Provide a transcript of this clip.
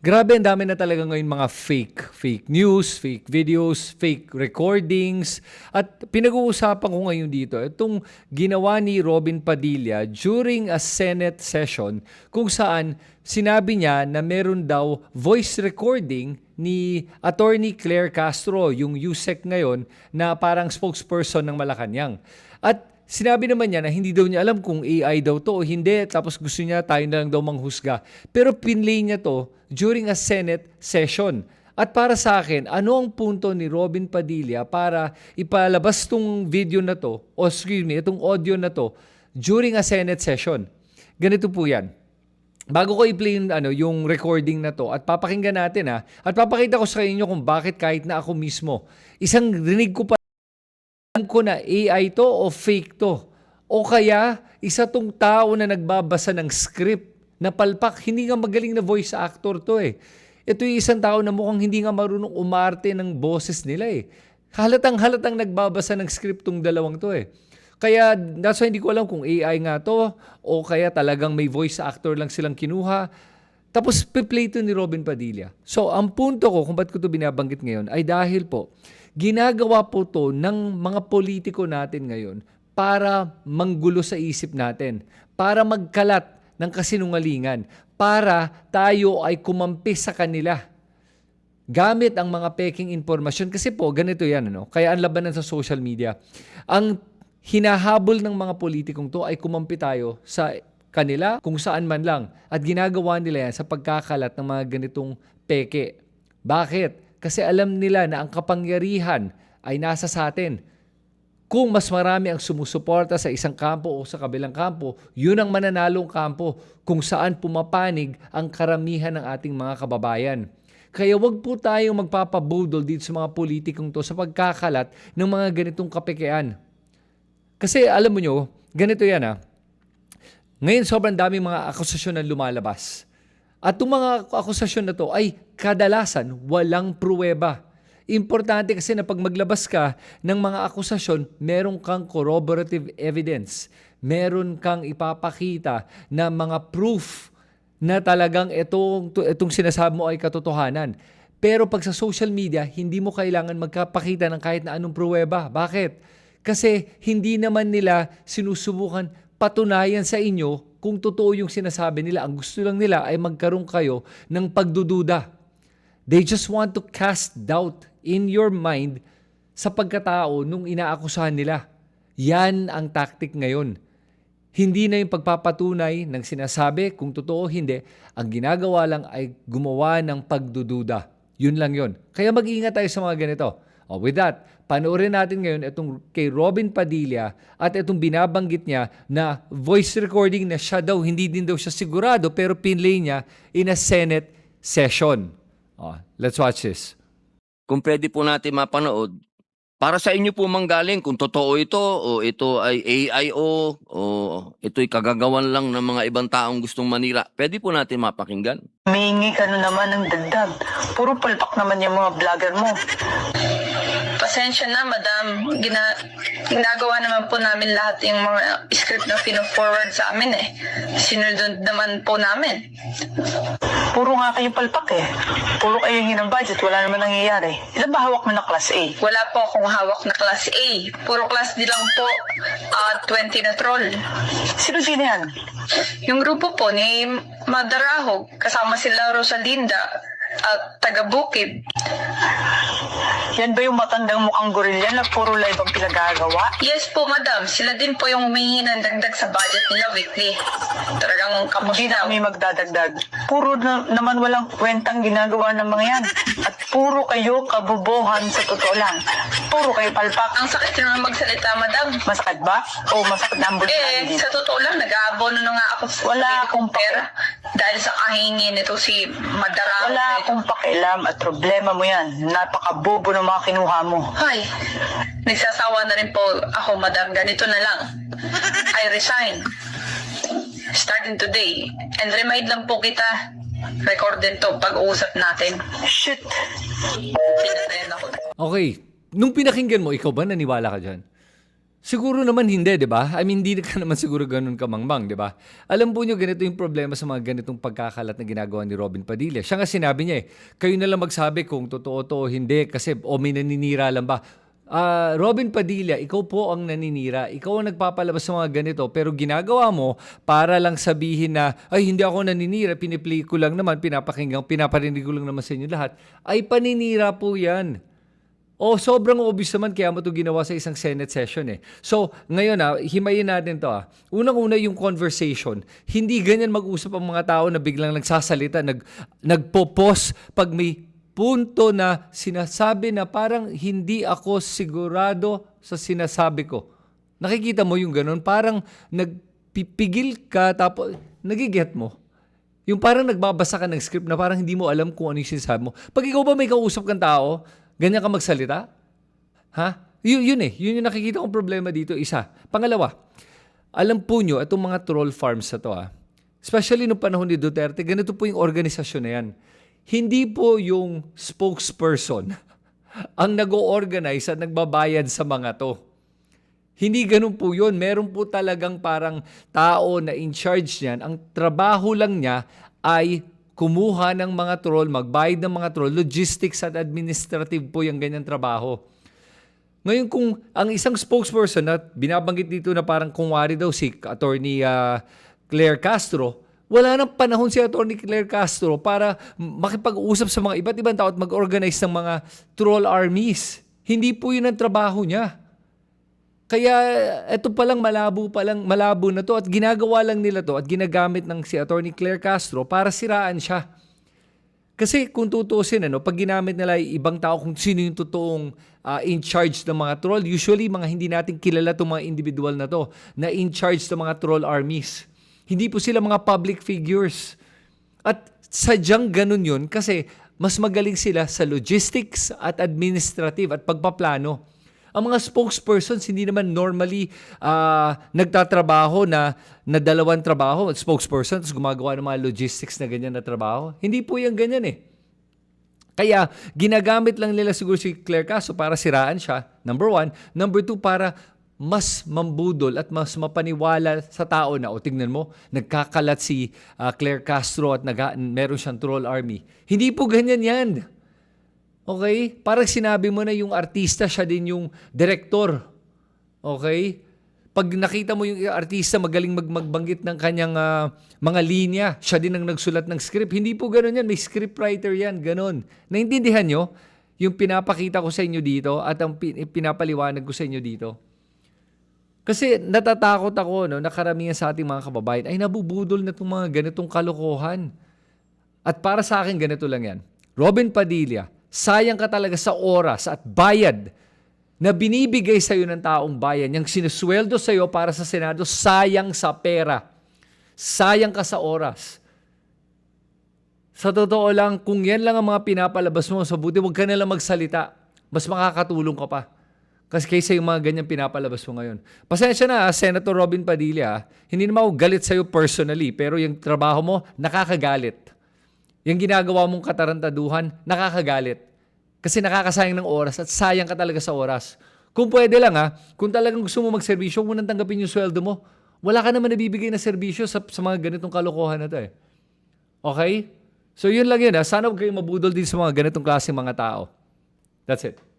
Grabe, ang dami na talaga ngayon mga fake. Fake news, fake videos, fake recordings. At pinag-uusapan ko ngayon dito, itong ginawa ni Robin Padilla during a Senate session kung saan sinabi niya na meron daw voice recording ni Attorney Claire Castro, yung USEC ngayon, na parang spokesperson ng Malacanang. At Sinabi naman niya na hindi daw niya alam kung AI daw to o hindi, tapos gusto niya tayo na lang daw manghusga. Pero pinlay niya to during a Senate session. At para sa akin, ano ang punto ni Robin Padilla para ipalabas tong video na to, o excuse me, itong audio na to, during a Senate session? Ganito po yan. Bago ko i-play yung, ano, yung recording na to at papakinggan natin ha, at papakita ko sa inyo kung bakit kahit na ako mismo, isang rinig ko pa alam ko na AI to o fake to. O kaya, isa tong tao na nagbabasa ng script na palpak, hindi nga magaling na voice actor to eh. Ito yung isang tao na mukhang hindi nga marunong umarte ng boses nila eh. Halatang halatang nagbabasa ng script tong dalawang to eh. Kaya that's why hindi ko alam kung AI nga to o kaya talagang may voice actor lang silang kinuha. Tapos piplay to ni Robin Padilla. So ang punto ko kung ba't ko to binabanggit ngayon ay dahil po ginagawa po to ng mga politiko natin ngayon para manggulo sa isip natin, para magkalat ng kasinungalingan, para tayo ay kumampi sa kanila gamit ang mga peking informasyon. Kasi po, ganito yan. Ano? Kaya ang labanan sa social media. Ang hinahabol ng mga politikong to ay kumampi tayo sa kanila kung saan man lang. At ginagawa nila yan sa pagkakalat ng mga ganitong peke. Bakit? Kasi alam nila na ang kapangyarihan ay nasa sa atin. Kung mas marami ang sumusuporta sa isang kampo o sa kabilang kampo, yun ang mananalong kampo kung saan pumapanig ang karamihan ng ating mga kababayan. Kaya wag po tayong magpapabudol dito sa mga politikong to sa pagkakalat ng mga ganitong kapekean. Kasi alam mo nyo, ganito yan ah. Ngayon sobrang daming mga akusasyon na lumalabas. At itong mga akusasyon na to ay kadalasan walang pruweba. Importante kasi na pag maglabas ka ng mga akusasyon, meron kang corroborative evidence. Meron kang ipapakita na mga proof na talagang itong, itong sinasabi mo ay katotohanan. Pero pag sa social media, hindi mo kailangan magkapakita ng kahit na anong pruweba. Bakit? Kasi hindi naman nila sinusubukan patunayan sa inyo kung totoo yung sinasabi nila. Ang gusto lang nila ay magkaroon kayo ng pagdududa. They just want to cast doubt in your mind sa pagkatao nung inaakusahan nila. Yan ang tactic ngayon. Hindi na yung pagpapatunay ng sinasabi kung totoo o hindi. Ang ginagawa lang ay gumawa ng pagdududa. Yun lang yun. Kaya mag-iingat tayo sa mga ganito. Oh, with that, panoorin natin ngayon itong kay Robin Padilla at itong binabanggit niya na voice recording na siya daw, hindi din daw siya sigurado pero pinlay niya in a Senate session. Oh, let's watch this. kung pwede po natin mapanood, para sa inyo po manggaling kung totoo ito o ito ay AIO o ito'y kagagawan lang ng mga ibang taong gustong manira, pwede po natin mapakinggan. Mingi ka na naman ng dagdag. Puro palpak naman yung mga vlogger mo. Pasensya na, madam. Gina ginagawa naman po namin lahat yung mga script na pino-forward sa amin eh. Sinunod naman po namin. Puro nga kayo palpak eh. Puro kayo hingi ng budget. Wala naman nangyayari. Ilan ba hawak mo na class A? Wala po akong hawak na class A. Puro class D lang po. ah 20 na troll. Sino-sino yan? Yung grupo po ni Madarahog, kasama sila Rosalinda at taga Bukid. Yan ba yung matandang mukhang gorilla na puro live ang pinagagawa? Yes po, madam. Sila din po yung humingi ng dagdag sa budget nila weekly. Talagang kapos Hindi na kami magdadagdag. Puro na, naman walang kwentang ginagawa ng mga yan. At puro kayo kabobohan sa totoo lang. Puro kayo palpak. Ang sakit naman magsalita, madam. Masakit ba? O masakit na ang bulsa Eh, sa totoo lang, nag-aabono na nga ako Wala akong kong pera. Dahil sa kahingin nito si Madara. Wala akong pakialam at problema mo yan. Napakabobo ng mga kinuha mo. Ay, nagsasawa na rin po ako, madam. Ganito na lang. I resign. Starting today. And remind lang po kita. Record din to pag-uusap natin. Shit! Pinatayan ako. Okay, nung pinakinggan mo, ikaw ba naniwala ka dyan? Siguro naman hindi, di ba? I mean, hindi ka naman siguro ganun kamangmang, di ba? Alam po nyo, ganito yung problema sa mga ganitong pagkakalat na ginagawa ni Robin Padilla. Siya nga sinabi niya eh, kayo na lang magsabi kung totoo to o hindi kasi o may naninira lang ba. Ah, Robin Padilla, ikaw po ang naninira. Ikaw ang nagpapalabas ng mga ganito pero ginagawa mo para lang sabihin na ay hindi ako naninira, piniplay ko lang naman, pinapakinggan, pinaparinig ko lang naman sa inyo lahat. Ay paninira po 'yan. Oh, sobrang obvious naman kaya mo ito ginawa sa isang Senate session eh. So, ngayon ah, himayin natin to ah. Unang-una yung conversation. Hindi ganyan mag-usap ang mga tao na biglang nagsasalita, nag, nagpo-pause pag may punto na sinasabi na parang hindi ako sigurado sa sinasabi ko. Nakikita mo yung ganun, parang nagpipigil ka tapos nagiget mo. Yung parang nagbabasa ka ng script na parang hindi mo alam kung ano yung sinasabi mo. Pag ikaw ba may kausap kang tao, ganyan ka magsalita? Ha? Yun, yun eh. Yun yung nakikita kong problema dito. Isa. Pangalawa, alam po nyo, itong mga troll farms na to ah, especially nung panahon ni Duterte, ganito po yung organisasyon na yan. Hindi po yung spokesperson ang nag-organize at nagbabayad sa mga to. Hindi ganun po yun. Meron po talagang parang tao na in charge niyan. Ang trabaho lang niya ay kumuha ng mga troll, magbayad ng mga troll, logistics at administrative po yung ganyan trabaho. Ngayon kung ang isang spokesperson na binabanggit dito na parang kungwari daw si attorney ah, Claire Castro, wala nang panahon si attorney Claire Castro para makipag-usap sa mga iba't ibang tao at mag-organize ng mga troll armies. Hindi po yun ang trabaho niya. Kaya eto pa lang malabo pa lang malabo na to at ginagawa lang nila to at ginagamit ng si Attorney Claire Castro para siraan siya. Kasi kung tutuusin ano, pag ginamit nila ibang tao kung sino yung totoong ah, in charge ng mga troll, usually mga hindi natin kilala tong mga individual na to na in charge ng mga troll armies. Hindi po sila mga public figures. At sadyang ganun yun kasi mas magaling sila sa logistics at administrative at pagpaplano. Ang mga spokespersons hindi naman normally ah, nagtatrabaho na, na dalawang trabaho. Spokesperson, tapos gumagawa ng mga logistics na ganyan na trabaho. Hindi po yan ganyan eh. Kaya ginagamit lang nila siguro si Claire Castro para siraan siya, number one. Number two, para mas mambudol at mas mapaniwala sa tao na, o tingnan mo, nagkakalat si ah, Claire Castro at nag meron siyang troll army. Hindi po ganyan yan. Okay? Parang sinabi mo na yung artista, siya din yung director. Okay? Pag nakita mo yung artista magaling mag magbanggit ng kanyang ah, mga linya, siya din ang nagsulat ng script. Hindi po ganun yan. May scriptwriter yan. Ganun. Naintindihan nyo? Yung pinapakita ko sa inyo dito at ang pin- pinapaliwanag ko sa inyo dito. Kasi natatakot ako no, na karamihan sa ating mga kababayan ay nabubudol na itong mga ganitong kalokohan. At para sa akin, ganito lang yan. Robin Padilla, sayang ka talaga sa oras at bayad na binibigay sa iyo ng taong bayan, yung sinusweldo sa iyo para sa Senado, sayang sa pera. Sayang ka sa oras. Sa totoo lang, kung yan lang ang mga pinapalabas mo, sa buti huwag ka na lang magsalita. Mas makakatulong ka pa. Kasi kaysa yung mga ganyan pinapalabas mo ngayon. Pasensya na, ah, Senator Robin Padilla. ah. Hindi naman ako galit sa'yo personally, pero yung trabaho mo, nakakagalit. Yung ginagawa mong katarantaduhan, nakakagalit. Kasi nakakasayang ng oras at sayang ka talaga sa oras. Kung pwede lang ha, kung talagang gusto mo magserbisyo, huwag nang tanggapin yung sweldo mo. Wala ka naman nabibigay na serbisyo sa, sa mga ganitong kalokohan na to eh. Okay? So yun lang yun ha. Sana huwag kayong mabudol din sa mga ganitong klaseng mga tao. That's it.